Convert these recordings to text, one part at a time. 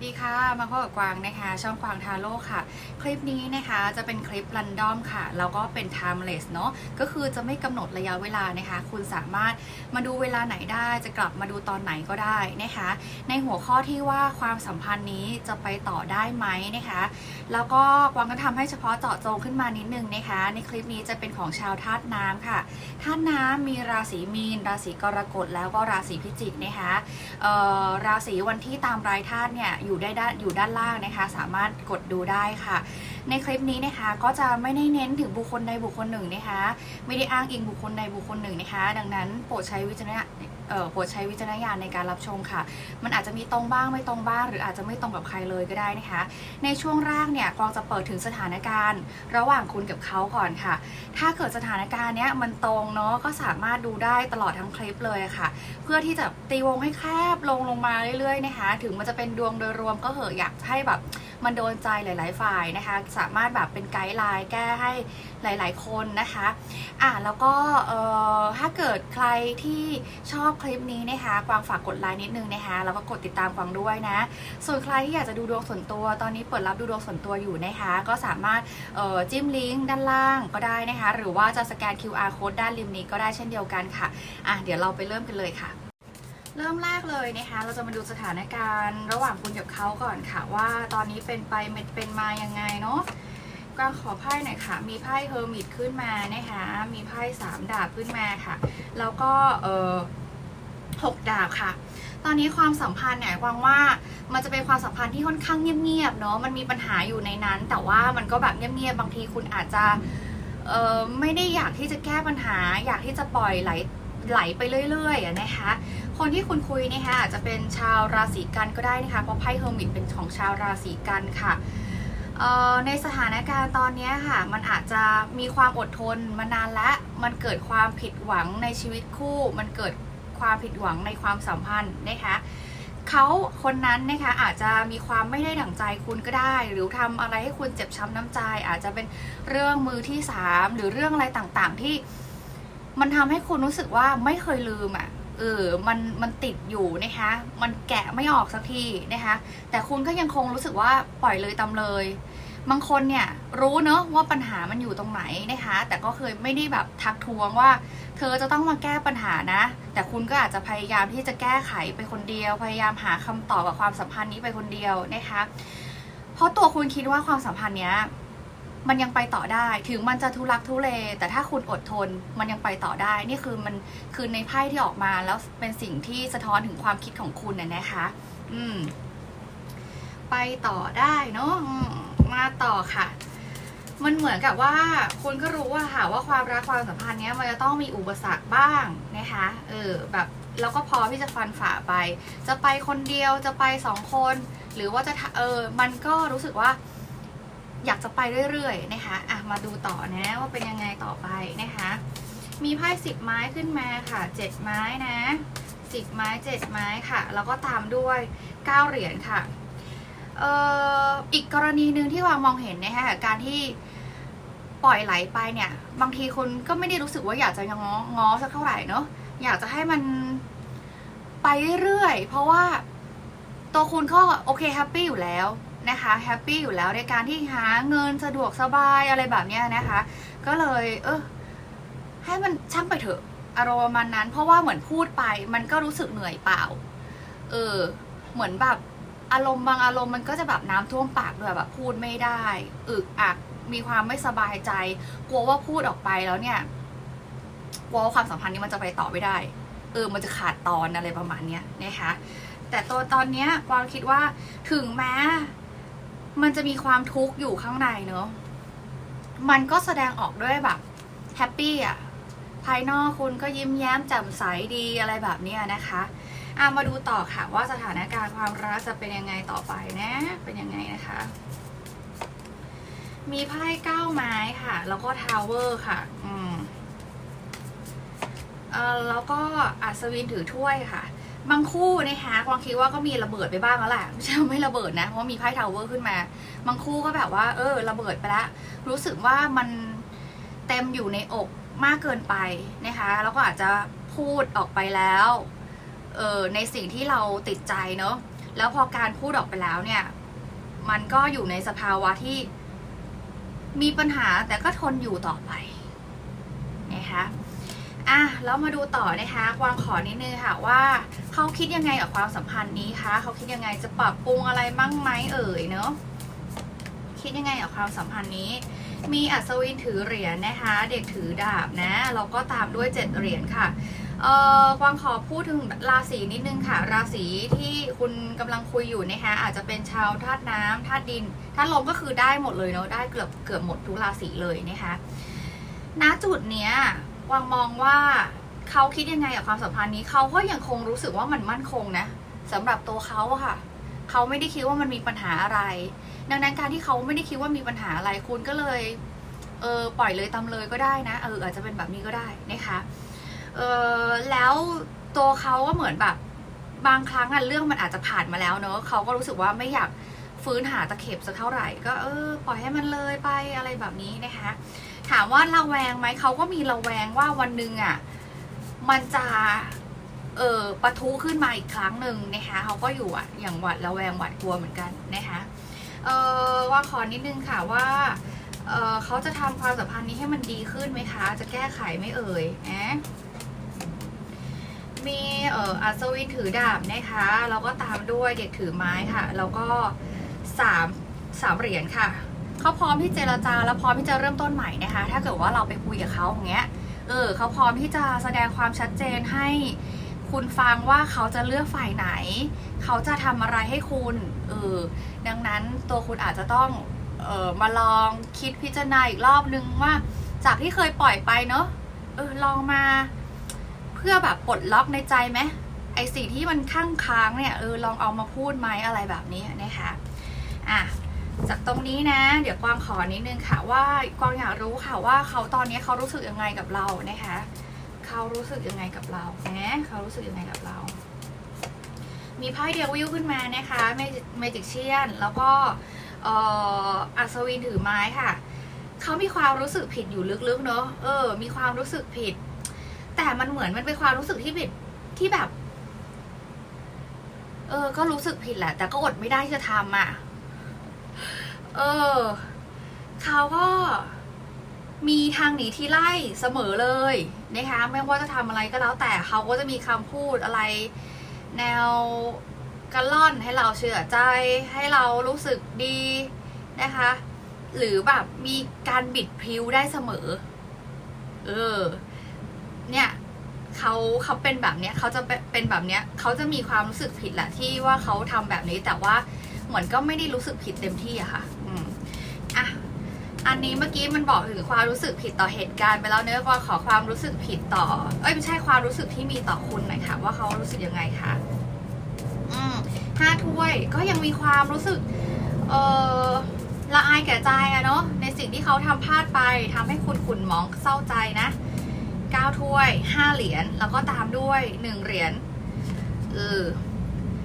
วัสดีค่ะ มาพบกับกวางนะคะ ช่องกวางทาโร่ค่ะ คลิปนี้นะคะจะเป็นคลิปรันดอมค่ะ แล้วก็เป็น timeless เนาะก็คือจะไม่กำหนดระยะเวลานะคะ คุณสามารถมาดูเวลาไหนได้ จะกลับมาดูตอนไหนก็ได้นะคะ ในหัวข้อที่ว่าความสัมพันธ์นี้จะไปต่อได้ไหมนะคะ แล้วก็กวางก็ทำให้เฉพาะเจาะจงขึ้นมานิดนึงนะคะ ในคลิปนี้จะเป็นของชาวธาตุน้ำค่ะธาตุน้ำมีราศีมีน ราศีกรกฎแล้วก็ราศีพิจิกนะคะเอ่อราศีวันที่ตามรายธาตุเนี่ยอยู่ได้ด้านอยู่ด้านล่างนะคะ สามารถกดดูได้ค่ะ ในคลิปนี้นะคะก็จะไม่ได้เน้นถึงบุคคลใดบุคคลหนึ่งนะคะ ไม่ได้อ้างอิงบุคคลใดบุคคลหนึ่งนะคะ ดังนั้นโปรดใช้วิจารณญาณ โปรดใช้วิจารณญาณในการรับชมค่ะ มันอาจจะมีตรงบ้างไม่ตรงบ้าง หรืออาจจะไม่ตรงกับใครเลยก็ได้นะคะ ในช่วงแรกเนี่ยกวางจะเปิดถึงสถานการณ์ ระหว่างคุณกับเขาก่อนค่ะ ถ้าเกิดสถานการณ์เนี้ยมันตรงเนาะก็สามารถดูได้ตลอดทั้งคลิปเลยค่ะ เพื่อที่จะตีวงให้แคบลงลงมาเรื่อยๆนะคะ ถึงมันจะเป็นดวงโดยรวมก็เหอะอยากให้แบบ มันโดนใจหลาย ๆ ฝ่ายนะคะ สามารถแบบเป็นไกด์ไลน์แก้ให้หลาย ๆ คนนะคะอะแล้วก็เอ่อถ้าเกิดใครที่ชอบคลิปนี้นะคะกวางฝากกดไลค์นิดนึงนะคะแล้วก็กดติดตามกวางด้วยนะ ส่วนใครที่อยากจะดูดวงส่วนตัว ตอนนี้เปิดรับดูดวงส่วนตัวอยู่นะคะ ก็สามารถเอ่อจิ้มลิงก์ด้านล่างก็ได้นะคะ หรือว่าจะสแกน QR code ด้านริมนี้ก็ได้เช่นเดียวกันค่ะอะเดี๋ยวเราไปเริ่มกันเลยค่ะ เริ่มแรกเลยนะคะ เราจะมาดูสถานการณ์ระหว่างคุณกับเขาก่อนค่ะ ว่าตอนนี้เป็นไปเป็นมายังไงเนาะกวางขอไพ่หน่อยค่ะ มีไพ่เฮอร์มิตขึ้นมานะคะ มีไพ่สามดาบขึ้นมาค่ะ แล้วก็เออหกดาบค่ะ ตอนนี้ความสัมพันธ์เนี่ยกวางว่ามันจะเป็นความสัมพันธ์ที่ค่อนข้างเงียบๆเนาะ มันมีปัญหาอยู่ในนั้น แต่ว่ามันก็แบบเงียบๆ บางทีคุณอาจจะเออไม่ได้อยากที่จะแก้ปัญหา อยากที่จะปล่อยไหลไหลไปเรื่อยๆนะคะ คนที่คุณคุยนะคะอาจจะเป็นชาวราศีกันก็ได้นะคะเพราะไพ่เฮอร์มิตเป็นของชาวราศีกันค่ะในสถานการณ์ตอนนี้ค่ะ มันอาจจะมีความอดทนมานานและมันเกิดความผิดหวังในชีวิตคู่ มันเกิดความผิดหวังในความสัมพันธ์นะคะเขาคนนั้นนะคะอาจจะมีความไม่ได้ดั่งใจคุณก็ได้ หรือทำอะไรให้คุณเจ็บช้ำน้ำใจ อาจจะเป็นเรื่องมือที่สามหรือเรื่องอะไรต่างๆ ที่มันทำให้คุณรู้สึกว่าไม่เคยลืมอะ เออมันมันติดอยู่นะคะ มันแกะไม่ออกสักทีนะคะ แต่คุณก็ยังคงรู้สึกว่าปล่อยเลยตามเลย บางคนเนี่ยรู้เนอะว่าปัญหามันอยู่ตรงไหนนะคะ แต่ก็เคยไม่ได้แบบทักท้วงว่า เธอจะต้องมาแก้ปัญหานะ แต่คุณก็อาจจะพยายามที่จะแก้ไขไปคนเดียว พยายามหาคำตอบกับความสัมพันธ์นี้ไปคนเดียวนะคะ เพราะตัวคุณคิดว่าความสัมพันธ์เนี้ย มันยังไปต่อได้ ถึงมันจะทุลักทุเล แต่ถ้าคุณอดทนมันยังไปต่อได้ นี่คือมันคือในไพ่ที่ออกมาแล้วเป็นสิ่งที่สะท้อนถึงความคิดของคุณน่ะนะคะ อืม ไปต่อได้เนาะมาต่อค่ะ มันเหมือนกับว่าคุณก็รู้ว่าค่ะว่าความรักความสัมพันธ์เนี้ยมันจะต้องมีอุปสรรคบ้างนะคะ เออ แบบแล้วก็พอที่จะฟันฝ่าไป จะไปคนเดียวจะไปสองคน หรือว่าจะเออ มันก็รู้สึกว่า อยากจะไปเรื่อยๆนะคะอะมาดูต่อนะว่าเป็นยังไงต่อไปนะคะ มีไพ่สิบไม้ขึ้นมาค่ะเจ็ดไม้นะสิบไม้เจ็ดไม้ค่ะ แล้วก็ตามด้วยเก้าเหรียญค่ะเอ่ออีกกรณีหนึ่งที่วางมองเห็นนะคะการที่ปล่อยไหลไปเนี่ย บางทีคุณก็ไม่ได้รู้สึกว่าอยากจะง้องอสักเท่าไหร่เนาะอยากจะให้มันไปเรื่อยๆเพราะว่าตัวคุณก็โอเคแฮปปี้อยู่แล้ว นะคะแฮปปี้อยู่แล้วในการที่หาเงินสะดวกสบายอะไรแบบเนี้ยนะคะ ก็เลย เออให้มันช่างไปเถอะอารมณ์ประมาณนั้น เพราะว่าเหมือนพูดไป มันก็รู้สึกเหนื่อยเปล่า เออ เหมือนแบบอารมณ์บางอารมณ์มันก็จะแบบน้ำท่วมปากด้วยแบบพูดไม่ได้ อึกอักมีความไม่สบายใจ กลัวว่าพูดออกไปแล้วเนี่ยกลัวว่าความสัมพันธ์นี้มันจะไปต่อไม่ได้ เออ มันจะขาดตอนอะไรประมาณเนี้ยนะคะ แต่ตัวตอนเนี้ยกวางคิดว่าถึงแม้ มันจะมีความทุกข์อยู่ข้างในเนอะมันก็แสดงออกด้วยแบบแฮปปี้อะภายนอกคุณก็ยิ้มแย้มแจ่มใสดีอะไรแบบนี้นะคะอะมาดูต่อค่ะว่าสถานการณ์ความรักจะเป็นยังไงต่อไปนะ เป็นยังไงนะคะ มีไพ่เก้าไม้ค่ะ แล้วก็ทาวเวอร์ค่ะ อืมเออแล้วก็อัศวินถือถ้วยค่ะ บางคู่นะคะความคิดว่าก็มีระเบิดไปบ้างแล้วแหละไม่ใช่ไม่ระเบิดนะ เพราะมีไพ่ทาวเวอร์ขึ้นมา บางคู่ก็แบบว่า เออ ระเบิดไปล้วรู้สึกว่ามันเต็มอยู่ในอกมากเกินไปนะคะแล้วก็อาจจะพูดออกไปแล้วเออในสิ่งที่เราติดใจเนอะแล้วพอการพูดออกไปแล้วเนี่ย มันก็อยู่ในสภาวะที่มีปัญหาแต่ก็ทนอยู่ต่อไปนะคะ อะแล้วมาดูต่อนะคะวางขอนิดนึงค่ะว่าเขาคิดยังไงกับความสัมพันธ์นี้คะเขาคิดยังไงจะปรับปรุงอะไรมั่งไหมเอ่ยเนาะคิดยังไงกับความสัมพันธ์นี้ มีอัศวินถือเหรียญนะคะ เด็กถือดาบนะแล้วก็ตามด้วยเจ็ดเหรียญค่ะเอ่อกวางขอพูดถึงราศีนิดนึงค่ะ ราศีที่คุณกำลังคุยอยู่นะคะอาจจะเป็นชาวธาตุน้ำธาตุดินธาตุลมก็คือได้หมดเลยเนาะได้เกือบเกือบหมดทุกราศีเลยนะคะณจุดเนี้ย วางมองว่าเขาคิดยังไงกับความสัมพันธ์นี้เขาก็ยังคงรู้สึกว่ามันมั่นคงนะสำหรับตัวเขาอะค่ะเขาไม่ได้คิดว่ามันมีปัญหาอะไร ดังนั้นการที่เขาไม่ได้คิดว่ามีปัญหาอะไรคุณก็เลยเออปล่อยเลยตำเลยก็ได้นะเอออาจจะเป็นแบบนี้ก็ได้นะคะเออแล้วตัวเขาก็เหมือนแบบบางครั้งอะเรื่องมันอาจจะผ่านมาแล้วเนอะเขาก็รู้สึกว่าไม่อยากฟื้นหาตะเข็บสักเท่าไหร่ ก็เออปล่อยให้มันเลยไปอะไรแบบนี้นะคะ ถามว่าระแวงไหมเขาก็มีระแวงว่าวันหนึ่งอะมันจะเออปะทุขึ้นมาอีกครั้งหนึ่งนะคะเขาก็อยู่อะอย่างหวัดระแวงหวัดกลัวเหมือนกันนะคะเออว่าขอนิดนึงค่ะว่าเอ่อเขาจะทำความสัมพันธ์นี้ให้มันดีขึ้นไหมคะ จะแก้ไขไม่เอ่ยแอะมีเอ่ออัศวินถือดาบนะคะแล้วก็ตามด้วยเด็กถือไม้ค่ะ แล้วก็สามสามเหรียญค่ะ เขาพร้อมที่เจรจาแล้วพร้อมที่จะเริ่มต้นใหม่นะคะ ถ้าเกิดว่าเราไปคุยกับเขาอย่างเงี้ย เออเขาพร้อมที่จะแสดงความชัดเจนให้คุณฟังว่าเขาจะเลือกฝ่ายไหน เขาจะทำอะไรให้คุณเออดังนั้นตัวคุณอาจจะต้องเออมาลองคิดพิจารณาอีกรอบนึงว่า จากที่เคยปล่อยไปเนอะเออลองมา เพื่อแบบปลดล็อกในใจไหมไอสิ่งที่มันข้างค้างเนี่ยเออลองเอามาพูดไหมอะไรแบบนี้นะคะอะ จากตรงนี้นะ เดี๋ยวกวางขอนิดนึงค่ะว่ากวางอยากรู้ค่ะว่าเขาตอนนี้เขารู้สึกยังไงกับเรานะคะเขารู้สึกยังไงกับเราแหมเขารู้สึกยังไงกับเรา มีไพ่เดียวิลขึ้นมานะคะเมจิกเชียนแล้วก็ออัศวินถือไม้ค่ะเขามีความรู้สึกผิดอยู่ลึกๆเนอะเออ มีความรู้สึกผิด แต่มันเหมือนมันเป็นความรู้สึกที่ผิดที่แบบ เออ ก็รู้สึกผิดแหละ แต่ก็อดไม่ได้ที่จะทำอะ เออ เขาก็มีทางหนีที่ไล่เสมอเลยนะคะ ไม่ว่าจะทำอะไรก็แล้วแต่เขาก็จะมีคำพูดอะไร แนวกระล่อนให้เราเชื่อใจให้เรารู้สึกดีนะคะ หรือแบบมีการบิดพิ้วได้เสมอ เออ เนี่ยเขาเขาเป็นแบบเนี้ยเขาจะเป็นแบบเนี้ยเขาจะมีความรู้สึกผิดแหละที่ว่าเขาทำแบบนี้แต่ว่าเหมือนก็ไม่ได้รู้สึกผิดเต็มที่อะคะ่ะ อันนี้เมื่อกี้มันบอกถึงความรู้สึกผิดต่อเหตุการณ์ไปแล้วเนื้อะว่าขอความรู้สึกผิดต่อ เอ้ยไม่ใช่ความรู้สึกที่มีต่อคุณหน่อยค่ะว่าเขารู้สึกยังไงคะอืมห้าถ้วยก็ยังมีความรู้สึก เออละอายแก่ใจอะเนาะในสิ่งที่เขาทำพลาดไปทำให้คุณขุ่นหมองเศร้าใจนะเก้าถ้วยห้าเหรียญแล้วก็ตามด้วยหนึ่งเหรียญเออ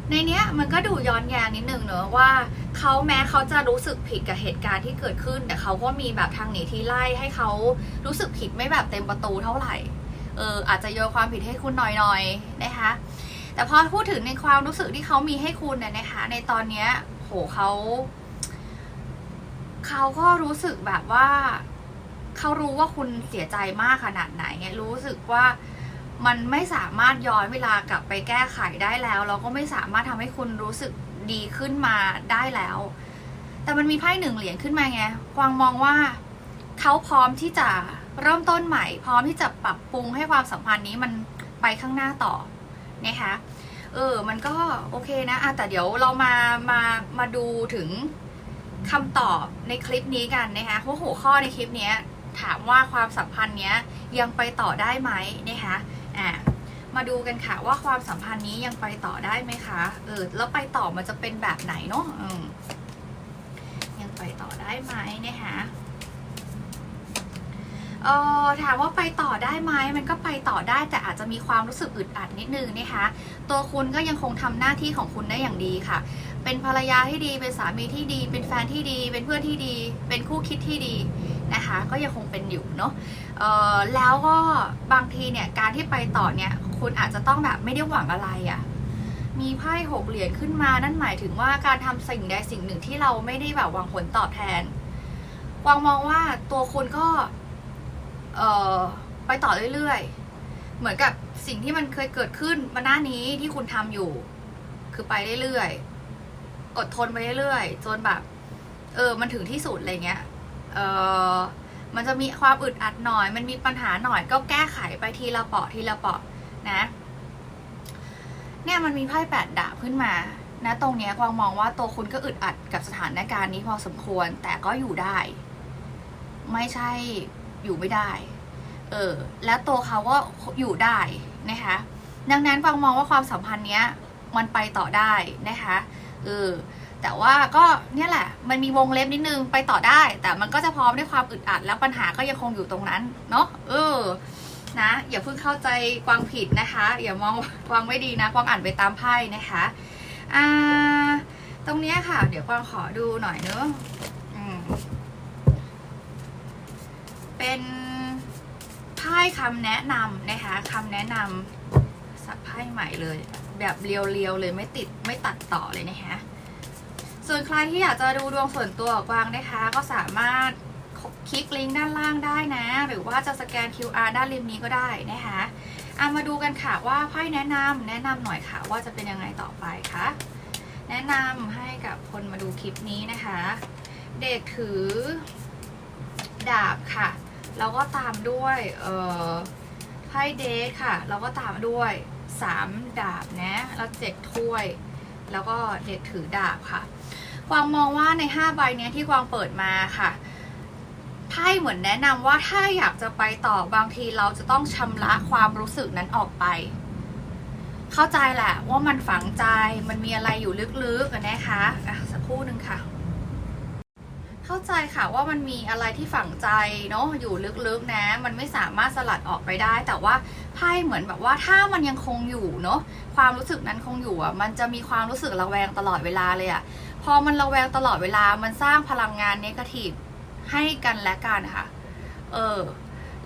ในเนี้ยมันก็ดูย้อนแย้งนิดนึงเนอะว่าเขาแม้เขาจะรู้สึกผิดกับเหตุการณ์ที่เกิดขึ้น แต่เขาก็มีแบบทางหนีที่ไล่ให้เขารู้สึกผิดไม่แบบเต็มประตูเท่าไหร่เอออาจจะโยนความผิดให้คุณหน่อยๆนะคะ แต่พอพูดถึงในความรู้สึกที่เขามีให้คุณเนี่ยนะคะ ในตอนเนี้ยโหเขาเขาก็รู้สึกแบบว่าเขารู้ว่าคุณเสียใจมากขนาดไหนรู้สึกว่า มันไม่สามารถย้อนเวลากลับไปแก้ไขได้แล้วแล้วก็ไม่สามารถทำให้คุณรู้สึกดีขึ้นมาได้แล้ว แต่มันมีไพ่หนึ่งเหรียญขึ้นมาไงกวางมองว่าเขาพร้อมที่จะเริ่มต้นใหม่ พร้อมที่จะปรับปรุงให้ความสัมพันธ์นี้มันไปข้างหน้าต่อนะคะเออ มันก็โอเคนะอะแต่เดี๋ยวเรามา มา มาดูถึงคำตอบในคลิปนี้กันนะคะเพราหัวข้อในคลิปนี้ถามว่าความสัมพันธ์เนี้ยยังไปต่อได้ไหมนะคะ อะมาดูกันค่ะว่าความสัมพันธ์นี้ยังไปต่อได้ไหมคะ เออ แล้วไปต่อมันจะเป็นแบบไหนเนาะยังไปต่อได้ไหมนะคะเออถามว่าไปต่อได้ไหมมันก็ไปต่อได้แต่อาจจะมีความรู้สึกอึดอัดนิดนึงนะคะ ตัวคุณก็ยังคงทำหน้าที่ของคุณได้อย่างดีค่ะ เป็นภรรยาที่ดีเป็นสามีที่ดี เป็นแฟนที่ดี เป็นเพื่อนที่ดี เป็นคู่คิดที่ดี นะคะ ก็ยังคงเป็นอยู่เนาะแล้วก็บางทีเนี่ยการที่ไปต่อเนี่ยคุณอาจจะต้องแบบไม่ได้หวังอะไรอะ่ะมีไพ่หกเหรียญขึ้นมานั่นหมายถึงว่าการทำสิ่งใดสิ่งหนึ่งที่เราไม่ได้แบบหวังผลตอบแทนวางมองว่าตัวคุณก็เอ่อไปต่อเรื่อยๆ เหมือนกับสิ่งที่มันเคยเกิดขึ้นมาหน้านี้ที่คุณทำอยู่ คือไปเรื่อยๆ อดทนไปเรื่อยๆ จนแบบ เออ มันถึงที่สุดอะไรเงี้ย เออมันจะมีความอึดอัดหน่อย มันมีปัญหาหน่อยก็แก้ไขไปทีละเปาะทีละเปาะนะ เนี่ยมันมีไพ่แปดดาบขึ้นมา นะ ตรงเนี้ยกวางมองว่าตัวคุณก็อึดอัดกับสถานการณ์นี้พอสมควร แต่ก็อยู่ได้ ไม่ใช่อยู่ไม่ได้ เออ แล้วตัวเขาก็อยู่ได้นะคะ ดังนั้นกวางมองว่าความสัมพันธ์เนี้ย มันไปต่อได้นะคะ เออ แต่ว่าก็เนี่ยแหละ มันมีวงเล็บนิดนึงไปต่อได้ แต่มันก็จะพร้อมด้วยความอึดอัด แล้วปัญหาก็ยังคงอยู่ตรงนั้น เนาะเออนะ อย่าเพิ่งเข้าใจกวางผิดนะคะ อย่ามองกวางไม่ดีนะกวางอ่านไปตามไพ่นะคะอ่าตรงนี้ค่ะ เดี๋ยวกวางขอดูหน่อยเนอะอืมเป็นไพ่คำแนะนำนะคะคำแนะนำสับไพ่ใหม่เลย แบบเรียวๆเลยไม่ติดไม่ตัดต่อเลยนะคะ ส่วนใครที่อยากจะดูดวงส่วนตัวกวางนะคะ ก็สามารถคลิกลิงก์ด้านล่างได้นะ หรือว่าจะสแกน QR ด้านริมนี้ก็ได้นะคะเอามาดูกันค่ะว่าไพ่แนะนำแนะนำหน่อยค่ะว่าจะเป็นยังไงต่อไปคะแนะนำให้กับคนมาดูคลิปนี้นะคะ เด็กถือดาบค่ะ แล้วก็ตามด้วยเอ่อไพ่เดทค่ะแล้วก็ตามด้วยสามดาบนะแล้วเจ็ดถ้วย แล้วก็เด็กถือดาบค่ะ กวางมองว่าในห้าใบเนี้ยที่กวางเปิดมาค่ะไพ่เหมือนแนะนำว่าถ้าอยากจะไปต่อบางทีเราจะต้องชำระความรู้สึกนั้นออกไป เข้าใจแหละว่ามันฝังใจมันมีอะไรอยู่ลึกๆนะคะอะสักครู่หนึ่งค่ะ เข้าใจค่ะว่ามันมีอะไรที่ฝังใจเนาะอยู่ลึกๆนะ มันไม่สามารถสลัดออกไปได้ แต่ว่าไพ่เหมือนแบบว่าถ้ามันยังคงอยู่เนาะความรู้สึกนั้นคงอยู่อะมันจะมีความรู้สึกระแวงตลอดเวลาเลยอะ พอมันระแวงตลอดเวลามันสร้างพลังงานเนกาทีฟให้กันและกันค่ะ เออ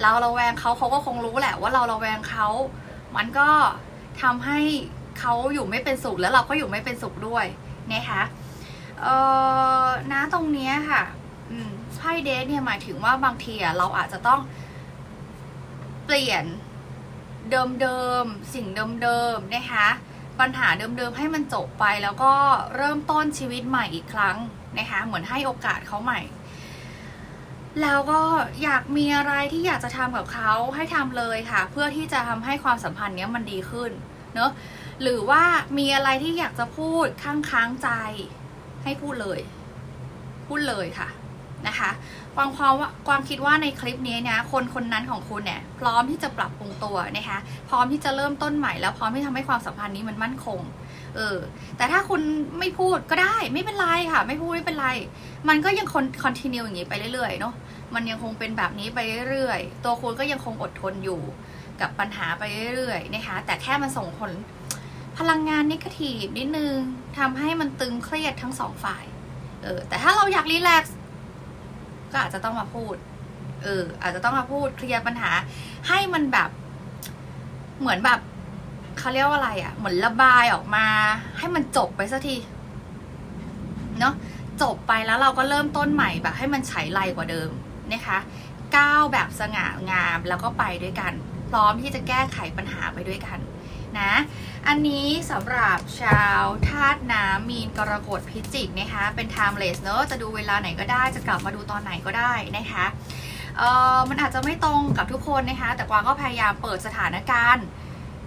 เราระแวงเขาเขาก็คงรู้แหละว่าเราระแวงเขา มันก็ทำให้เขาอยู่ไม่เป็นสุขแล้วเราก็อยู่ไม่เป็นสุขด้วยนะคะเอ่อณตรงนี้ค่ะไพ่เดทเนี่ยหมายถึงว่าบางทีเราอาจจะต้องเปลี่ยนเดิมๆ สิ่งเดิมๆ นะคะ ปัญหาเดิมๆให้มันจบไปแล้วก็เริ่มต้นชีวิตใหม่อีกครั้งนะคะเหมือนให้โอกาสเขาใหม่ แล้วก็อยากมีอะไรที่อยากจะทำกับเขาให้ทำเลยค่ะ เพื่อที่จะทำให้ความสัมพันธ์เนี้ยมันดีขึ้นเนอะหรือว่ามีอะไรที่อยากจะพูดค้างค้างๆใจให้พูดเลย พูดเลยค่ะ นะคะความความว่าความคิดว่าในคลิปนี้เนี่ยคนคนนั้นของคุณเนี่ยพร้อมที่จะปรับปรุงตัวนะคะพร้อมที่จะเริ่มต้นใหม่แล้วพร้อมที่ทำให้ความสัมพันธ์นี้มันมั่นคงเออแต่ถ้าคุณไม่พูดก็ได้ไม่เป็นไรค่ะ ไม่พูดไม่เป็นไร มันก็ยังคอนคอนติเนียอย่างนี้ไปเรื่อยๆเนาะมันยังคงเป็นแบบนี้ไปเรื่อยๆตัวคุณก็ยังคงอดทนอยู่กับปัญหาไปเรื่อยๆนะคะ แต่แค่มันส่งผลพลังงานนิเกทีฟนิดนึงทำให้มันตึงเครียดทั้งสองฝ่ายเออแต่ถ้าเราอยากรีแลกซ์ ก็อาจจะต้องมาพูด เออ อาจจะต้องมาพูดเคลียร์ปัญหา ให้มันแบบเหมือนแบบเขาเรียกว่าอะไรอะ่ะ เหมือนระบายออกมา ให้มันจบไปสักทีเนาะจบไปแล้วเราก็เริ่มต้นใหม่แบบ ให้มันฉายไรกว่าเดิมนะคะก้าวแบบสง่างามแล้วก็ไปด้วยกัน พร้อมที่จะแก้ไขปัญหาไปด้วยกัน นะ อันนี้สำหรับชาวธาตุน้ำมีนกรกฎพิจิกนะคะ เป็น timeless เนอะจะดูเวลาไหนก็ได้จะกลับมาดูตอนไหนก็ได้นะคะเอ่อมันอาจจะไม่ตรงกับทุกคนนะคะ แต่กวางก็พยายามเปิดสถานการณ์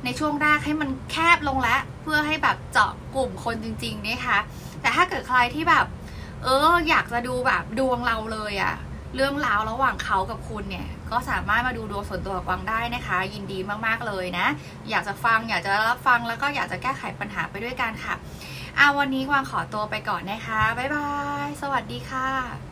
ในช่วงแรกให้มันแคบลงแล้ว เพื่อให้แบบเจาะกลุ่มคนจริง ๆ นะคะ แต่ถ้าเกิดใครที่แบบ เอออยากจะดูแบบดวงเราเลยอะ เรื่องราวระหว่างเขากับคุณเนี่ย ก็สามารถมาดูดวงส่วนตัวกวางได้นะคะ ยินดีมากๆเลยนะ อยากจะฟังอยากจะรับฟังแล้วก็อยากจะแก้ไขปัญหาไปด้วยกันค่ะอาวันนี้กวางขอตัวไปก่อนนะคะบ๊ายบาย สวัสดีค่ะ